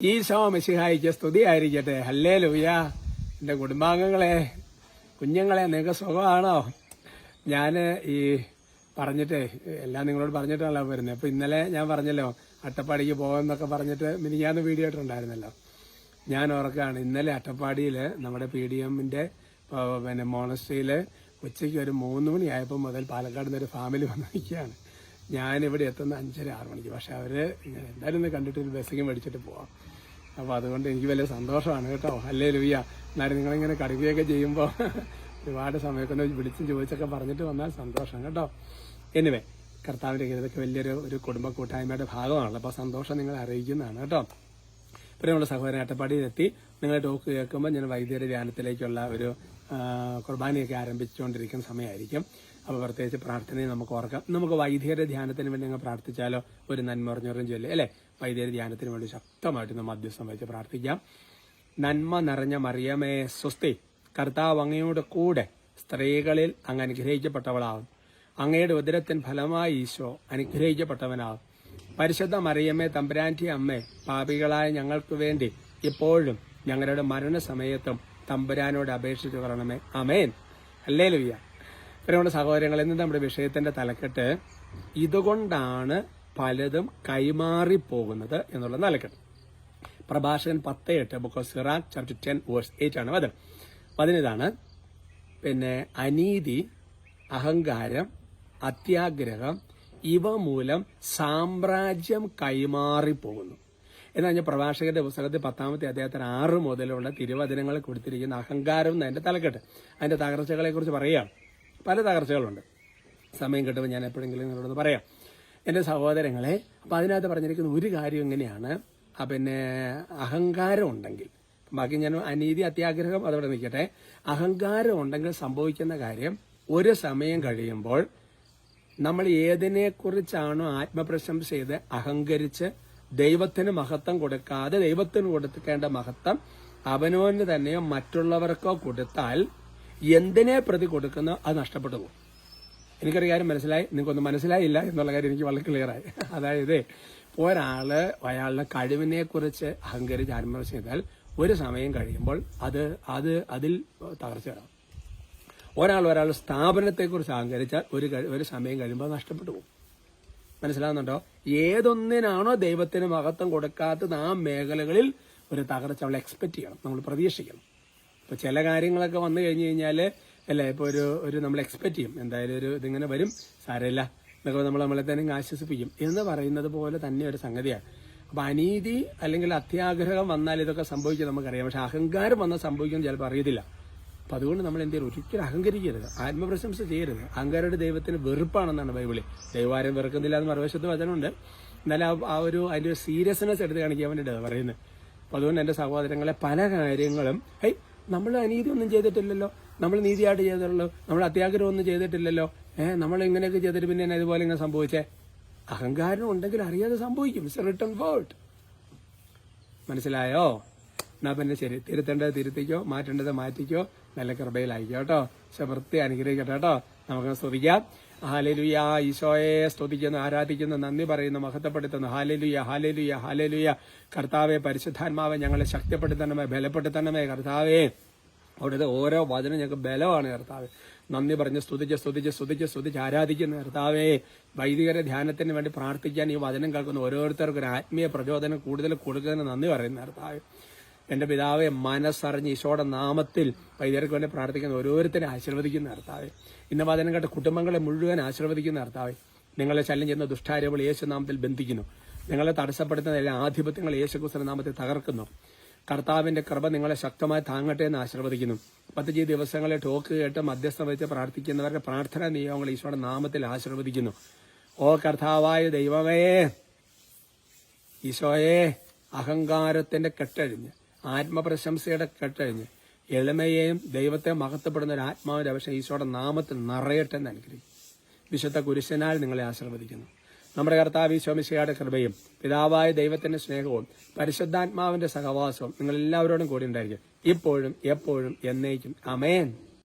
ഈശോ മിശിഹായിക്ക് സ്തുതി ആയിരിക്കട്ടെ ഹല്ലേ ലൂയ എന്റെ കുടുംബാംഗങ്ങളെ കുഞ്ഞുങ്ങളെ നിങ്ങൾക്ക് സുഖമാണോ? ഞാൻ ഈ പറഞ്ഞിട്ടേ എല്ലാം നിങ്ങളോട് പറഞ്ഞിട്ടാണല്ലോ വരുന്നത്. അപ്പോൾ ഇന്നലെ ഞാൻ പറഞ്ഞല്ലോ അട്ടപ്പാടിക്ക് പോകുമെന്നൊക്കെ പറഞ്ഞിട്ട് മിനിഞ്ഞാന്ന് വീഡിയോ ഇട്ടുണ്ടായിരുന്നല്ലോ ഞാൻ ഓർക്കാണ് ഇന്നലെ അട്ടപ്പാടിയിൽ നമ്മുടെ പി ഡി എമ്മിന്റെ പിന്നെ മോണസ്ട്രിയിൽ ഉച്ചയ്ക്ക് ഒരു മൂന്ന് മണിയായപ്പോൾ മുതൽ പാലക്കാട് നിന്നൊരു ഫാമിലി വന്ന് നിൽക്കുകയാണ് ഞാനിവിടെ എത്തുന്ന അഞ്ചര ആറ് മണിക്ക്. പക്ഷെ അവർ ഞാൻ എന്തായാലും കണ്ടിട്ട് ഒരു ബസ്സിങ് മേടിച്ചിട്ട് പോവാം. അപ്പോൾ അതുകൊണ്ട് എനിക്ക് വലിയ സന്തോഷമാണ് കേട്ടോ. അല്ലേ ലുയ്യ? എന്നാലും നിങ്ങളിങ്ങനെ കടുകയൊക്കെ ചെയ്യുമ്പോൾ ഒരുപാട് സമയമൊക്കെ ഒന്ന് വിളിച്ചും ചോദിച്ചൊക്കെ പറഞ്ഞിട്ട് വന്നാൽ സന്തോഷം കേട്ടോ. എനിവേ കർത്താവിന്റെ ഇതൊക്കെ വലിയൊരു ഒരു കുടുംബ കൂട്ടായ്മയുടെ ഭാഗമാണല്ലോ. അപ്പോൾ സന്തോഷം നിങ്ങൾ അറിയിക്കുന്നതാണ് കേട്ടോ. പ്രിയമുള്ള സഹോദരൻ അട്ടപ്പാടിയിലെത്തി. നിങ്ങൾ ടോക്ക് കേൾക്കുമ്പോൾ ഞാൻ വൈദ്യുതി ധ്യാനത്തിലേക്കുള്ള ഒരു കുർബാനയൊക്കെ ആരംഭിച്ചുകൊണ്ടിരിക്കുന്ന സമയമായിരിക്കും. അപ്പോൾ പ്രത്യേകിച്ച് പ്രാർത്ഥനയും നമുക്ക് ഓർക്കാം. നമുക്ക് വൈദ്യരുടെ ധ്യാനത്തിന് വേണ്ടി ഞങ്ങൾ പ്രാർത്ഥിച്ചാലോ? ഒരു നന്മറിഞ്ഞൊരും ചൊല്ലി അല്ലേ? വൈദ്യരുടെ ധ്യാനത്തിന് വേണ്ടി ശക്തമായിട്ട് നമ്മൾ മധ്യസ്ഥം വെച്ച് പ്രാർത്ഥിക്കാം. നന്മ നിറഞ്ഞ മറിയമേ സ്വസ്തി കർത്താവ് അങ്ങയുടെ കൂടെ സ്ത്രീകളിൽ അങ്ങ് അനുഗ്രഹിക്കപ്പെട്ടവളാവും. അങ്ങയുടെ ഉദരത്തിൻ ഫലമായി ഈശോ അനുഗ്രഹിക്കപ്പെട്ടവനാവും. പരിശുദ്ധ മറിയമ്മേ തമ്പുരാന്റി അമ്മേ പാപികളായ ഞങ്ങൾക്ക് വേണ്ടി ഇപ്പോഴും ഞങ്ങളുടെ മരണസമയത്തും തമ്പുരാനോട് അപേക്ഷിച്ചു കൊള്ളണമേ അമേൻ അല്ലേ ലുയ്യ പ്രിയമുള്ള സഹോദരങ്ങൾ ഇന്ന് നമ്മുടെ വിഷയത്തിന്റെ തലക്കെട്ട് ഇതുകൊണ്ടാണ് പലതും കൈമാറി പോകുന്നത് എന്നുള്ള തലക്കെട്ട്. പ്രഭാഷകൻ പത്ത് എട്ട് book of Sirach chapter ten verse eight ആണ്. അത് അതിനിതാണ് പിന്നെ അനീതി അഹങ്കാരം അത്യാഗ്രഹം ഇവ മൂലം സാമ്രാജ്യം കൈമാറിപ്പോകുന്നു. എന്നാൽ ഞാൻ പ്രഭാഷകന്റെ പുസ്തകത്തിൽ പത്താമത്തെ അദ്ദേഹത്തിന് ആറ് മുതലുള്ള തിരുവചനങ്ങൾ കൊടുത്തിരിക്കുന്ന അഹങ്കാരം എന്നതിന്റെ തലക്കെട്ട്. അതിന്റെ തകർച്ചകളെ കുറിച്ച് പറയാം. പല തകർച്ചകളുണ്ട്. സമയം കിട്ടുമ്പോൾ ഞാൻ എപ്പോഴെങ്കിലും നിങ്ങളോട് പറയാം. എന്റെ സഹോദരങ്ങളെ അപ്പം അതിനകത്ത് പറഞ്ഞിരിക്കുന്ന ഒരു കാര്യം എങ്ങനെയാണ്? പിന്നെ അഹങ്കാരം ഉണ്ടെങ്കിൽ ബാക്കി ഞാൻ അനീതി അത്യാഗ്രഹം അതവിടെ നിൽക്കട്ടെ. അഹങ്കാരം ഉണ്ടെങ്കിൽ സംഭവിക്കുന്ന കാര്യം ഒരു സമയം കഴിയുമ്പോൾ നമ്മൾ ഏതിനെക്കുറിച്ചാണോ ആത്മപ്രശംസ ചെയ്ത് അഹങ്കരിച്ച് ദൈവത്തിന് മഹത്വം കൊടുക്കാതെ ദൈവത്തിന് കൊടുക്കേണ്ട മഹത്വം അവനോന് തന്നെയോ മറ്റുള്ളവർക്കോ കൊടുത്താൽ എന്തിനെ പ്രതി കൊടുക്കുന്നോ അത് നഷ്ടപ്പെട്ടു പോകും. എനിക്കൊരു കാര്യം മനസ്സിലായി? നിങ്ങൾക്കൊന്നും മനസ്സിലായില്ല എന്നുള്ള കാര്യം എനിക്ക് വളരെ ക്ലിയറായി അതായത് ഒരാൾ അയാളുടെ കഴിവിനെ കുറിച്ച് അഹങ്കരിച്ച് ആത്മപ്രശംസ ചെയ്താൽ ഒരു സമയം കഴിയുമ്പോൾ അത് അത് അതിൽ തകർച്ച വരാം. ഒരാൾ ഒരാൾ സ്ഥാപനത്തെക്കുറിച്ച് അഹങ്കരിച്ചാൽ ഒരു ഒരു സമയം കഴിയുമ്പോൾ നഷ്ടപ്പെട്ടു പോകും. മനസ്സിലാവുന്നുണ്ടോ? ഏതൊന്നിനാണോ ദൈവത്തിന് മഹത്വം കൊടുക്കാത്തത് ആ മേഖലകളിൽ ഒരു തകർച്ച നമ്മൾ എക്സ്പെക്ട് ചെയ്യണം. നമ്മൾ പ്രതീക്ഷിക്കണം. ഇപ്പൊ ചില കാര്യങ്ങളൊക്കെ വന്നു കഴിഞ്ഞു കഴിഞ്ഞാൽ അല്ലേ ഇപ്പൊ ഒരു ഒരു നമ്മൾ എക്സ്പെക്ട് ചെയ്യും. എന്തായാലും ഒരു ഇതിങ്ങനെ വരും. സാരമില്ല. എന്നൊക്കെ നമ്മൾ നമ്മളെ തന്നെ ആശ്വസിപ്പിക്കും. എന്ന് പറയുന്നത് പോലെ തന്നെ ഒരു സംഗതിയാണ്. അപ്പൊ അനീതി അല്ലെങ്കിൽ അത്യാഗ്രഹം വന്നാൽ ഇതൊക്കെ സംഭവിക്കും നമുക്കറിയാം. പക്ഷെ അഹങ്കാരം വന്നാൽ സംഭവിക്കും ചിലപ്പോൾ അറിയത്തില്ല. അപ്പൊ അതുകൊണ്ട് നമ്മൾ എന്ത് ചെയ്യണം ഒരിക്കലും അഹങ്കരിക്കരുത്. ആത്മപ്രശംസ ചെയ്യരുത്. അഹങ്കാരയുടെ ദൈവത്തിന് വെറുപ്പാണെന്നാണ് ബൈബിളിൽ. ദൈവാരം വെറുക്കുന്നില്ല എന്ന് മറുവശത്ത് വചനമുണ്ട്. എന്നാലും ആ- ഒരു അതിന്റെ ഒരു സീരിയസ്നെസ് എടുത്ത് കാണിക്കാൻ വേണ്ടിയിട്ടാണ് പറയുന്നത്. അപ്പൊ അതുകൊണ്ട് എന്റെ സഹോദരങ്ങളെ പല കാര്യങ്ങളും ഹൈ നമ്മൾ അനീതി ഒന്നും ചെയ്തിട്ടില്ലല്ലോ. നമ്മൾ നീതിയായിട്ട് ചെയ്തിട്ടുള്ളൂ. നമ്മൾ അത്യാഗ്രഹം ഒന്നും ചെയ്തിട്ടില്ലല്ലോ. ഏഹ് നമ്മൾ ഇങ്ങനെയൊക്കെ ചെയ്തിട്ട് പിന്നെ ഇതുപോലെ ഇങ്ങനെ സംഭവിച്ചേ? അഹങ്കാരം ഉണ്ടെങ്കിൽ അറിയാതെ സംഭവിക്കും. ഇറ്റ്സ് റിട്ടേൺ വേർഡ് മനസ്സിലായോ? എന്നാ പിന്നെ ശരി. തിരുത്തേണ്ടത് തിരുത്തിക്കോ മാറ്റേണ്ടത് മാറ്റിക്കോ. നല്ല കൃപയിലായിക്കോ കേട്ടോ. വൃത്തി അനുഗ്രഹിക്കട്ടെ കേട്ടോ. നമുക്ക് സ്തുതിക്കാം. ഹാലലുയ ഈശോയെ സ്തുതിക്കുന്നു ആരാധിക്കുന്നു നന്ദി പറയുന്നു മഹത്വപ്പെടുത്തുന്നു. ഹാലലുയ ഹാലലുയ ഹാലലുയ കർത്താവെ പരിശുദ്ധാത്മാവെ ഞങ്ങളെ ശക്തിപ്പെടുത്തണമേ ബലപ്പെടുത്തണമേ കർത്താവേ. അവിടുത്തെ ഓരോ വചനം ഞങ്ങൾക്ക് ബലമാണ് കർത്താവ്. നന്ദി പറഞ്ഞ് സ്തുതിച്ച് സ്തുതിച്ച് സ്തുതിച്ച് സ്തുതിച്ച് ആരാധിക്കുന്ന കർത്താവേ. വൈദികരെ ധ്യാനത്തിന് വേണ്ടി പ്രാർത്ഥിക്കാൻ ഈ വചനം കേൾക്കുന്ന ഓരോരുത്തർക്കും ഒരു ആത്മീയ പ്രചോദനം കൂടുതൽ കൊടുക്കുന്നതിന് നന്ദി പറയുന്ന കർത്താവ്. എന്റെ പിതാവെ മനസ്സറിഞ്ഞ് ഈശോയുടെ നാമത്തിൽ വൈദ്യർക്ക് വേണ്ടി പ്രാർത്ഥിക്കുന്ന ഓരോരുത്തരെ ആശീർവദിക്കുന്ന കർത്താവെ. ഇന്ന് വചനം കേട്ട കുടുംബങ്ങളെ മുഴുവൻ ആശീർവദിക്കുന്ന കർത്താവെ. നിങ്ങളെ ശല്യം ചെയ്യുന്ന ദുഷ്ടാരവൾ യേശു നാമത്തിൽ ബന്ധിക്കുന്നു. നിങ്ങളെ തടസ്സപ്പെടുത്തുന്ന എല്ലാ ആധിപത്യങ്ങൾ യേശുക്രിസ്തു നാമത്തിൽ തകർക്കുന്നു. കർത്താവിന്റെ കൃപ നിങ്ങളെ ശക്തമായി താങ്ങട്ടെ എന്ന് ആശീർവദിക്കുന്നു. പത്തിജി ദിവസങ്ങളെ ടോക്ക് കേട്ട് മധ്യസ്ഥം വെച്ച് പ്രാർത്ഥിക്കുന്നവരുടെ പ്രാർത്ഥനാ നിയമങ്ങൾ ഈശോയുടെ നാമത്തിൽ ആശീർവദിക്കുന്നു. ഓ കർത്താവായ ദൈവമേ ഈശോയെ അഹങ്കാരത്തിന്റെ കെട്ടഴിഞ്ഞ് ആത്മപ്രശംസയുടെ കെട്ടഴിഞ്ഞ് എളിമയെയും ദൈവത്തെ മഹത്വപ്പെടുന്ന ഒരു ആത്മാവിന്റെ അവശ്യം ഈശോയുടെ നാമത്തിൽ നിറയട്ടെ എന്ന് അനുഗ്രഹിക്കും വിശുദ്ധ കുരിശനാൽ നിങ്ങളെ ആശീർവദിക്കുന്നു. നമ്മുടെ കർത്താവ് ഈശോമിശയുടെ കൃപയും പിതാവായ ദൈവത്തിന്റെ സ്നേഹവും പരിശുദ്ധാത്മാവിന്റെ സഹവാസവും നിങ്ങൾ എല്ലാവരോടും കൂടി ഉണ്ടായിരിക്കും. ഇപ്പോഴും എപ്പോഴും എന്നേക്കും. അമേൻ